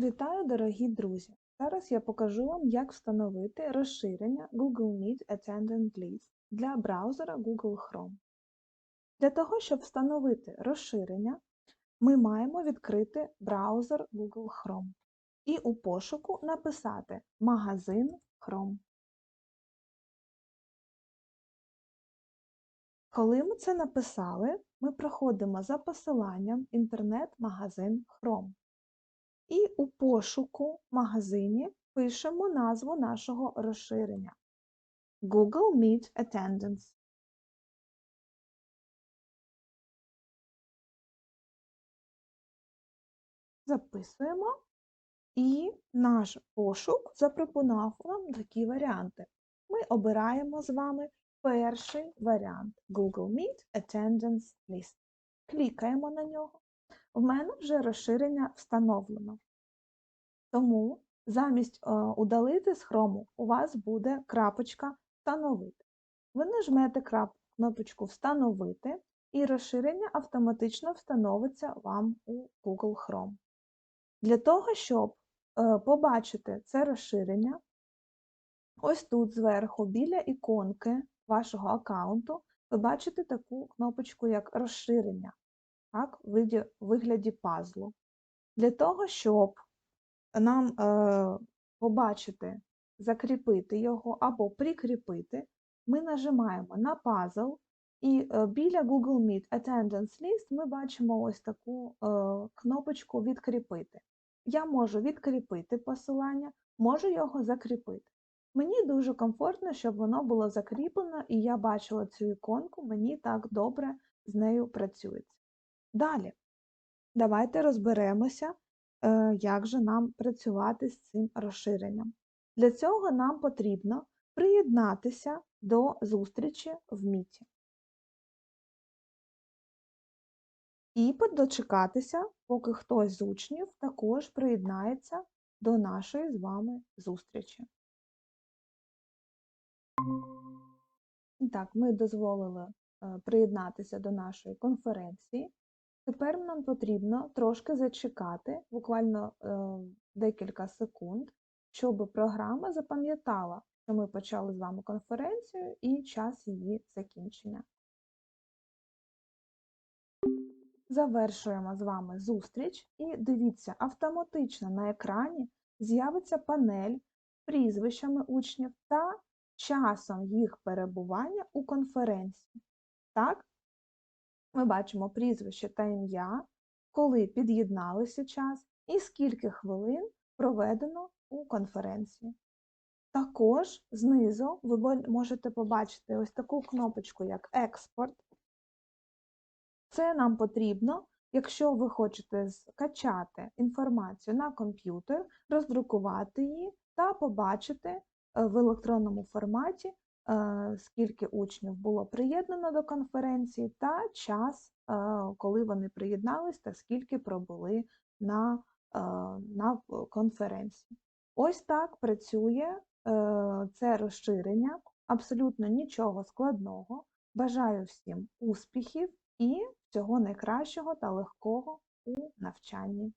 Вітаю, дорогі друзі! Зараз я покажу вам, як встановити розширення Google Meet Attendant List для браузера Google Chrome. Для того, щоб встановити розширення, ми маємо відкрити браузер Google Chrome і у пошуку написати Магазин Chrome. Коли ми це написали, ми проходимо за посиланням інтернет-магазин Chrome. І у пошуку магазині пишемо назву нашого розширення Google Meet Attendance. Записуємо, і наш пошук запропонував нам такі варіанти. Ми обираємо з вами перший варіант Google Meet Attendance List. Клікаємо на нього. В мене вже розширення встановлено. Тому замість е, удалити з хрому у вас буде крапочка Встановити. Ви нажмете кнопочку Встановити, і розширення автоматично встановиться вам у Google Chrome. Для того, щоб е, побачити це розширення, ось тут зверху біля іконки вашого аккаунту ви бачите таку кнопочку, як розширення так, в вигляді пазлу. Для того, щоб нам е, побачити, закріпити його або прикріпити, ми нажимаємо на пазл, і е, біля Google Meet Attendance List ми бачимо ось таку е, кнопочку Відкріпити. Я можу відкріпити посилання, можу його закріпити. Мені дуже комфортно, щоб воно було закріплено, і я бачила цю іконку, мені так добре з нею працюється. Далі, давайте розберемося, е, як же нам працювати з цим розширенням. Для цього нам потрібно приєднатися до зустрічі в Міті. І дочекатися, поки хтось з учнів також приєднається до нашої з вами зустрічі. Так, ми дозволили е, приєднатися до нашої конференції. Тепер нам потрібно трошки зачекати, буквально е, декілька секунд, щоб програма запам'ятала, що ми почали з вами конференцію і час її закінчення. Завершуємо з вами зустріч і дивіться, автоматично на екрані з'явиться панель з прізвищами учнів та часом їх перебування у конференції. Так, ми бачимо прізвище та ім'я, коли під'єдналися час і скільки хвилин проведено у конференції. Також знизу ви можете побачити ось таку кнопочку, як Експорт. Це нам потрібно, якщо ви хочете скачати інформацію на комп'ютер, роздрукувати її та побачити е, в електронному форматі скільки учнів було приєднано до конференції, та час, е, коли вони приєднались, та скільки пробули на, е, на конференції. Ось так працює це розширення, абсолютно нічого складного. Бажаю всім успіхів і всього найкращого та легкого у навчанні.